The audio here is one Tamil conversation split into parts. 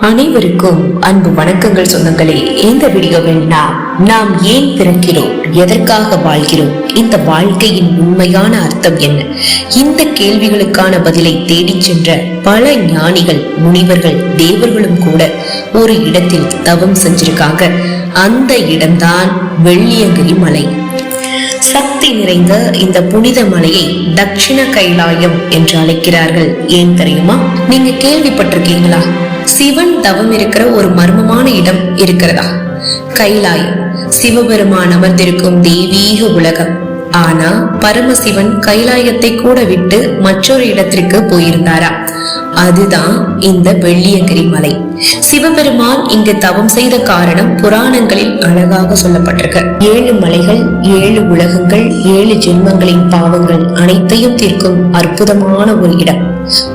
அனைவருக்கும் அன்பு வணக்கங்கள் சொந்தங்களே. இந்த வீடியோவில் நாம் நாம் ஏன் பிறக்கிறோம்? எதற்காக வாழ்கிறோம்? இந்த வாழ்க்கையின் உண்மையான அர்த்தம் என்ன? இந்த கேள்விகளுக்கான பதிலை தேடிச் சென்ற பல ஞானிகள் முனிவர்கள் தேவர்களும் கூட ஒரு இடத்தில் தவம் செஞ்சிருக்காங்க. அந்த இடம்தான் வெள்ளியங்கிரி மலை. சக்தி நிறைந்த இந்த புனித மலையை தட்சிண கைலாயம் என்று அழைக்கிறார்கள். ஏன் தெரியுமா? நீங்க கேள்விப்பட்டிருக்கீங்களா? சிவன் தவம் இருக்கிற ஒரு மர்மமான இடம் இருக்கிறதா? கைலாயம். சிவபெருமான் அமர்ந்திருக்கும் தெய்வீக உலகம். ஆனா பரமசிவன் கைலாயத்தை கூட விட்டு மற்றொரு இடத்திற்கு போயிருந்தாரா? அதுதான் இந்த வெள்ளியங்கிரி மலை. சிவபெருமான் இங்கு தவம் செய்த காரணம் புராணங்களில் அழகாக சொல்லப்பட்டிருக்கு. ஏழு மலைகள் ஏழு உலகங்கள் ஏழு ஜென்மங்களின் பாவங்கள் அனைத்தையும் தீர்க்கும் அற்புதமான ஒரு இடம்.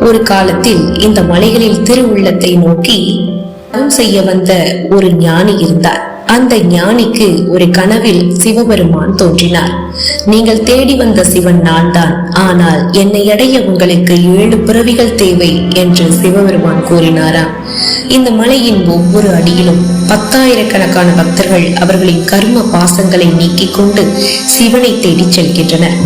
ஒரு காலத்தில் இந்த மலைகளில் திருவுள்ளத்தை நோக்கி தவம் செய்ய வந்த ஒரு ஞானி இருந்தார். அந்த ஞானிக்கு ஒரு கனவில் சிவபெருமான் தோன்றினார். நீங்கள் தேடி வந்த சிவன் நான் தான். ஆனால் என்னை அடைய உங்களுக்கு ஏழு பிறவிகள் தேவை என்று சிவபெருமான் கூறினாராம். இந்த மலையின் ஒவ்வொரு அடியிலும் பத்தாயிரக்கணக்கான பக்தர்கள் அவர்களின் கர்ம பாசங்களை நீக்கிக் கொண்டு சிவனை தேடிச் செல்கின்றனர்.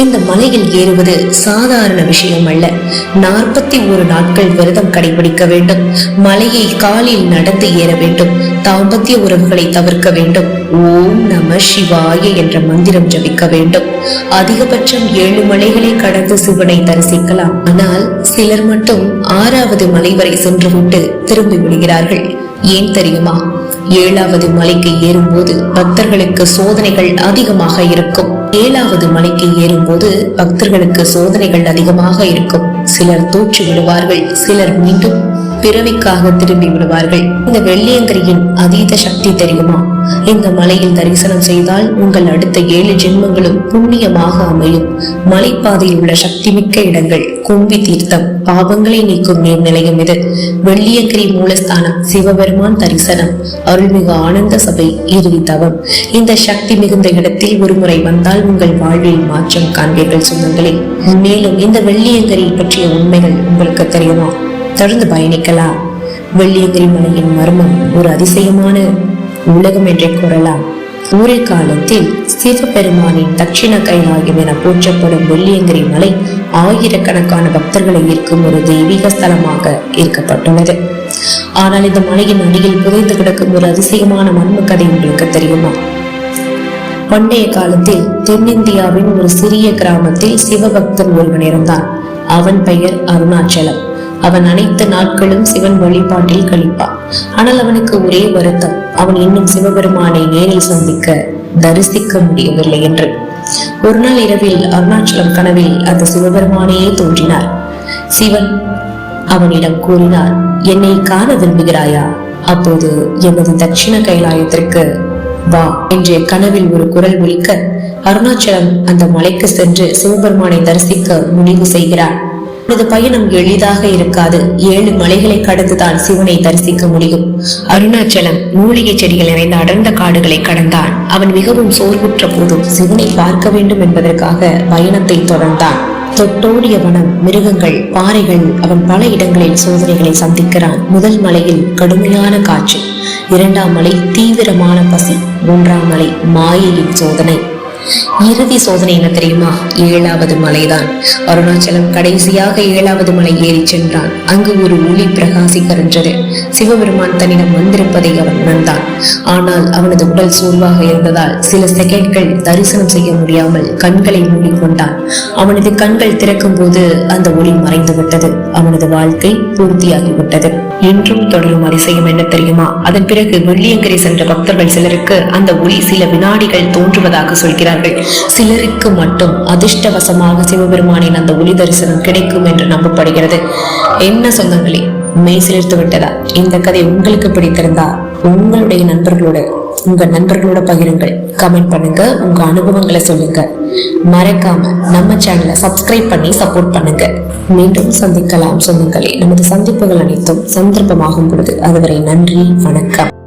இந்த மலையில் ஏறுவது சாதாரண விஷயம் அல்ல நாற்பத்தி ஒரு நாட்கள் விரதம் கடைபிடிக்க வேண்டும். மலையை காலில் நடந்து ஏற வேண்டும். தாம்பத்திய உறவுகளை தவிர்க்க வேண்டும். ஓம் நம சிவாய என்ற மந்திரம் ஜபிக்க வேண்டும். அதிகபட்சம் ஏழு மலைகளை கடந்து சிவனை தரிசிக்கலாம். ஆனால் சிலர் மட்டும் ஆறாவது மலை வரை சென்றுவிட்டு திரும்பி விடுகிறார்கள். ஏன் தெரியுமா? ஏழாவது மலைக்கு ஏறும்போது பக்தர்களுக்கு சோதனைகள் அதிகமாக இருக்கும். ஏழாவது மலைக்கு ஏறும்போது பக்தர்களுக்கு சோதனைகள் அதிகமாக இருக்கும். சிலர் தோற்று விடுவார்கள் சிலர் மீண்டும் பிறவிக்காக திரும்பி விடுவார்கள். இந்த வெள்ளியங்கிரியின் அதீத சக்தி தெரியுமா? இந்த மலையில் தரிசனம் செய்தால் உங்கள் அடுத்த ஏழு ஜென்மங்களும் புண்ணியமாக அமையும். மலைப்பாதையில் உள்ள சக்தி மிக்க இடங்கள் கும்பி தீர்த்தம் பாவங்களை நீக்கும் நீர்நிலையம் இது. வெள்ளியங்கிரி மூலஸ்தானம் சிவபெருமான் தரிசனம் அருள்மிகு ஆனந்த சபை இறுதி தவம். இந்த சக்தி மிகுந்த இடத்தில் ஒருமுறை வந்தால் உங்கள் வாழ்வில் மாற்றம் காண்பீர்கள் சொந்தங்களே. மேலும் இந்த வெள்ளியங்கிரி பற்றிய உண்மைகள் உங்களுக்கு தெரியுமா? தொடர்ந்து பயணிக்கலாம். வெள்ளியங்கிரி மலையின் மர்மம் ஒரு அதிசயமான உலகம் என்றே கூறலாம். ஊரை காலத்தில் சிவபெருமானின் தட்சிண கைலாயம் என போற்றப்படும் வெள்ளியங்கிரி மலை ஆயிரக்கணக்கான பக்தர்களை ஈர்க்கும் ஒரு தெய்வீக ஸ்தலமாக ஈர்க்கப்பட்டுள்ளது. ஆனால் இந்த மலையின் அடியில் புதைந்து கிடக்கும் ஒரு அதிசயமான மர்ம கதை உங்களுக்கு தெரியுமா? பண்டைய காலத்தில் தென்னிந்தியாவின் ஒரு சிறிய கிராமத்தில் சிவபக்தன் ஒருவன் இருந்தான். அவன் பெயர் அருணாச்சலம். அவன் அனைத்து நாட்களும் சிவன் வழிபாட்டில் கழிப்பான். ஆனால் அவனுக்கு ஒரே வருத்தம். அவன் இன்னும் சிவபெருமானை நேரில் சந்திக்க தரிசிக்க முடியவில்லை என்று. ஒரு நாள் இரவில் அருணாச்சலம் கனவில் அந்த சிவபெருமானையே தோன்றினார். சிவன் அவனிடம் கூறினார் என்னை காண விரும்புகிறாயா? அப்போது எமது தட்சிண கைலாயத்திற்கு வா என்று கனவில் ஒரு குரல் ஒலிக்க அருணாச்சலம் அந்த மலைக்கு சென்று சிவபெருமானை தரிசிக்க முடிவு செய்கிறார் உனது பயணம் எளிதாக இருக்காது. ஏழு மலைகளை கடந்துதான் சிவனை தரிசிக்க முடியும். அருணாச்சலம் மூலிகை செடிகள் நிறைந்த அடர்ந்த காடுகளை கடந்தான். அவன் மிகவும் சோர்வுற்ற போதும் சிவனை பார்க்க வேண்டும் என்பதற்காக பயணத்தை தொடர்ந்தான். தொட்டோடிய வனம் மிருகங்கள் பாறைகள் அவன் பல இடங்களில் சோதனைகளை சந்திக்கிறான். முதல் மலையில் கடுமையான காற்று இரண்டாம் மலை தீவிரமான பசி மூன்றாம் மலை மாயையின் சோதனை. இறுதி சோதனை என்ன தெரியுமா? ஏழாவது மலைதான். அருணாச்சலம் கடைசியாக ஏழாவது மலை ஏறி சென்றான். அங்கு ஒரு ஒளி பிரகாசிக்கின்றது சிவபெருமான் தன்னிடம் வந்திருப்பதை அவன் உணர்ந்தான் ஆனால் அவனது உடல் சோர்வாக இருந்ததால் சில செகண்ட்கள் தரிசனம் செய்ய முடியாமல் கண்களை மூடிக்கொண்டான். அவனது கண்கள் திறக்கும் போது அந்த ஒளி மறைந்து விட்டது அவனது வாழ்க்கை பூர்த்தியாகிவிட்டது. என்றும் தொடரும் அதிசயம் என்ன தெரியுமா? அதன் பிறகு வெள்ளியங்கரை சென்ற பக்தர்கள் சிலருக்கு அந்த ஒளி சில வினாடிகள் தோன்றுவதாக சொல்கிறார் சொல்கிறார்கள் சிலருக்கு மட்டும் அதிர்ஷ்டவசமாக சிவபெருமானின் அந்த ஒளி தரிசனம் கிடைக்கும் என்று நம்பப்படுகிறது. என்ன சொந்தங்களே மெய் சிலிர்த்து விட்டதா? இந்த கதை உங்களுக்கு பிடித்திருந்தா உங்களுடைய நண்பர்களோட உங்க நண்பர்களோட பகிருங்கள். கமெண்ட் பண்ணுங்க உங்க அனுபவங்களை சொல்லுங்க. மறக்காம நம்ம சேனலை சப்ஸ்கிரைப் பண்ணி சப்போர்ட் பண்ணுங்க. மீண்டும் சந்திக்கலாம் சொந்தங்களே. நமது சந்திப்புகள் அனைத்தும் சந்தர்ப்பமாகும் பொழுது. அதுவரை நன்றி வணக்கம்.